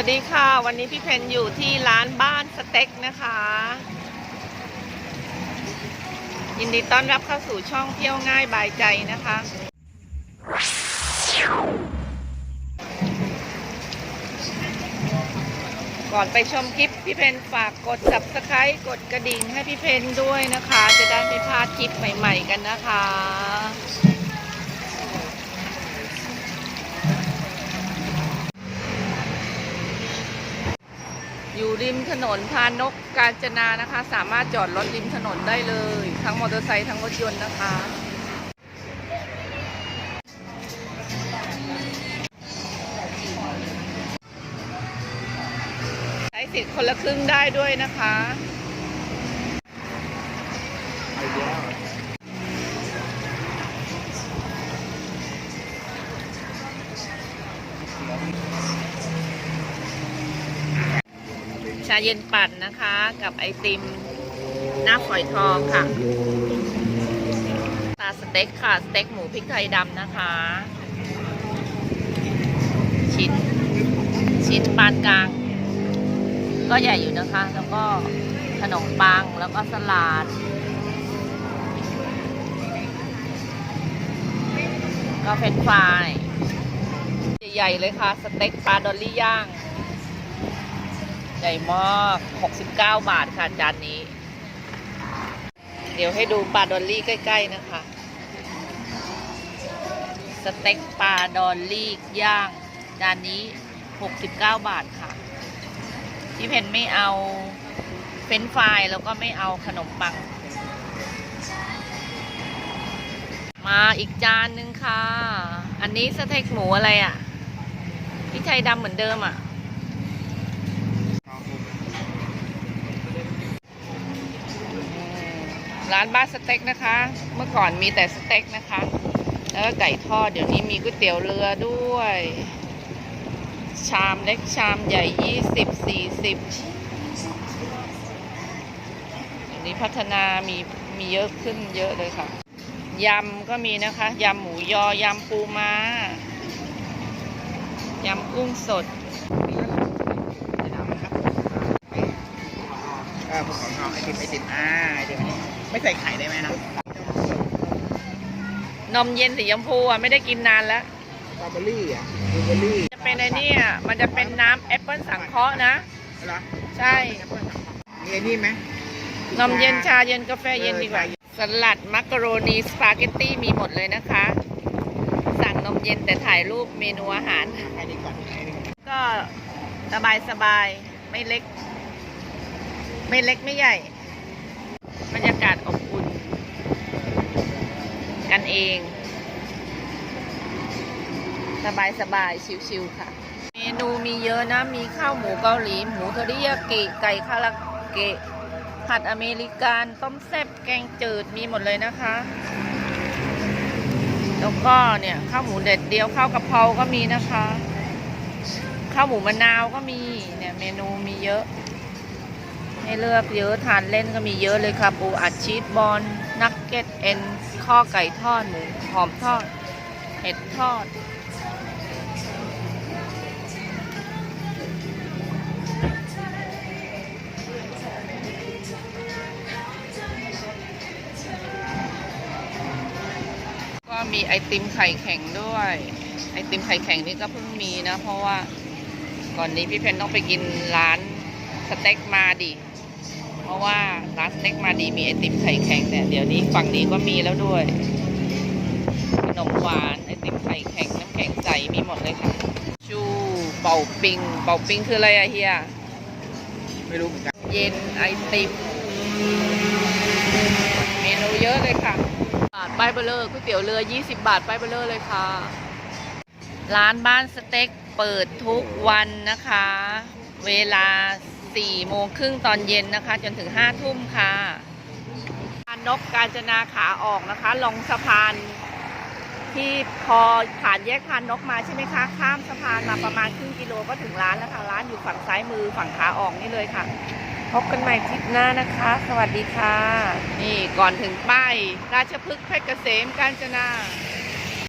วัสดีค่ะ วันนี้พี่เพนอยู่ที่ร้านบ้านสเต็กนะคะ ยินดีต้อนรับเข้าสู่ช่องเที่ยวง่ายบายใจนะคะ ก่อนไปชมคลิปพี่เพนฝากกด subscribe กดกระดิ่งให้พี่เพนด้วยนะคะ จะได้ไม่พลาดคลิปใหม่ ๆ กันนะคะ ริมถนนพานกกาญจนานะคะ สามารถจอดรถริมถนนได้เลย ทั้งมอเตอร์ไซค์ทั้งรถยนต์นะคะ ใช้สิทธิ์คนละครึ่งได้ด้วยนะคะ ชาเย็นปั่นนะคะ กับไอติมหน้าฝอยทองค่ะตาสเต็กค่ะ สเต็กหมูพริกไทยดำนะคะ ชิ้น ชิ้นปานกลาง ก็ใหญ่อยู่นะคะ แล้วก็ขนมปังแล้วก็สลัดก็เฟรนฟรายใหญ่ๆเลยค่ะ สเต็กปลาดอลลี่ย่าง ญ่มาก69 บาทค่ะจานนี้ เดี๋ยวให้ดูปลาดอลลี่ใกล้ ๆ นะคะ สเต็กปลาดอลลี่ย่าง จานนี้ 69 บาทค่ะ พี่เพนไม่เอาเฟรนฟรายแล้วก็ไม่เอาขนมปัง มาอีกจานหนึ่งค่ะ อันนี้สเต็กหมูอะไรอะ่ะ พี่ไทยดำเหมือนเดิมอะ ร้านบ้านสเต็กนะคะ เมื่อก่อนมีแต่สเต็กนะคะ แล้วก็ไก่ทอดเดี๋ยวนี้มีก๋วยเตี๋ยวเรือด้วย ชามเล็กชามใหญ่ยี่สิบสี่สิบเดี๋ยวนี้พัฒนามีมีเยอะขึ้นเยอะเลยค่ะยำก็มีนะคะ ยำหมูยอ ยำปูม้า ยำกุ้งสดเออผมขอทองไอติมไอติมอ่าไอติมนี้ ไม่ใส่ไข่ได้ไหมนะนมเย็นสีชมพูอะไม่ได้กินนานแล้วสตรอเบอรี่อะบลูเบอรี่จะเป็นไอ้นี่อะมันจะเป็นน้ำแอปเปิลสังเคราะห์นะ เหรอใช่ มีไอ้นี่ไหมนมเย็นชาเย็นกาแฟเย็นดีกว่า สลัดมักกะโรนีสปาเกตตี้มีหมดเลยนะคะ สั่งนมเย็นแต่ถ่ายรูปเมนูอาหาร ไอ้นี่ก่อนไอ้นี่ก็สบายสบายไม่เล็ก ไม่เล็กไม่ใหญ่บรร ยากาศอบอุ่น กันเอง สบายสบายชิวๆค่ะ เมนูมีเยอะนะ มีข้าวหมูเกาหลี หมูทอริยากิไก่คาราเกะผัดอเมริกันต้มแซ่บแกงจืดมีหมดเลยนะคะ แล้วก็เนี่ยข้าวหมูเด็ดเดียวข้าวกะเพราก็มีนะคะ ข้าวหมูมะนาวก็มีเนี่ยเมนูมีเยอะ ให้เลือกเยอะทานเล่นก็มีเยอะเลยค่ะ ปูอัดชีสบอลนักเก็ตเอ็นข้อไก่ทอดหมูหอมทอดเห็ดทอด ก็มีไอติมไข่แข็งด้วย ไอติมไข่แข็งนี่ก็เพิ่งมีนะ เพราะว่าก่อนนี้พี่เพนต้องไปกินร้านสเต็กมาดิ เพราะว่าร้านสเต็กมาดีมีไอติมไข่แข็งเนี่ยเดี๋ยวนี้ฝั่งนี้ก็มีแล้วด้วย ขนมหวานไอติมไข่แข็งน้ำแข็งใสมีหมดเลยค่ะ ชูเป่าปิงเป่าปิงคืออะไรอะเฮียไม่รู้เหมือนกันเย็นไอติมเมนูเยอะเลยค่ะบาทป้ายเบลเลอร์ก๋วยเตี๋ยวเรือ 20 บาทป้ายเบลเลอร์เลยค่ะ ร้านบ้านสเต็กเปิดทุกวันนะคะ เวลา 4โมงครึ่งตอนเย็นนะคะ จนถึง 5 ทุ่มค่ะนกกาญจนาขาออกนะคะ ลงสะพานที่พอผ่านแยกพานนกมาใช่ไหมคะ ข้ามสะพานมาประมาณครึ่งกิโลก็ถึงร้านแล้วค่ะ ร้านอยู่ฝั่งซ้ายมือฝั่งขาออกนี่เลยค่ะ พบกันใหม่คลิปหน้านะคะ สวัสดีค่ะ นี่ก่อนถึงป้ายราชพฤกษ์เพชรเกษมกาญจนา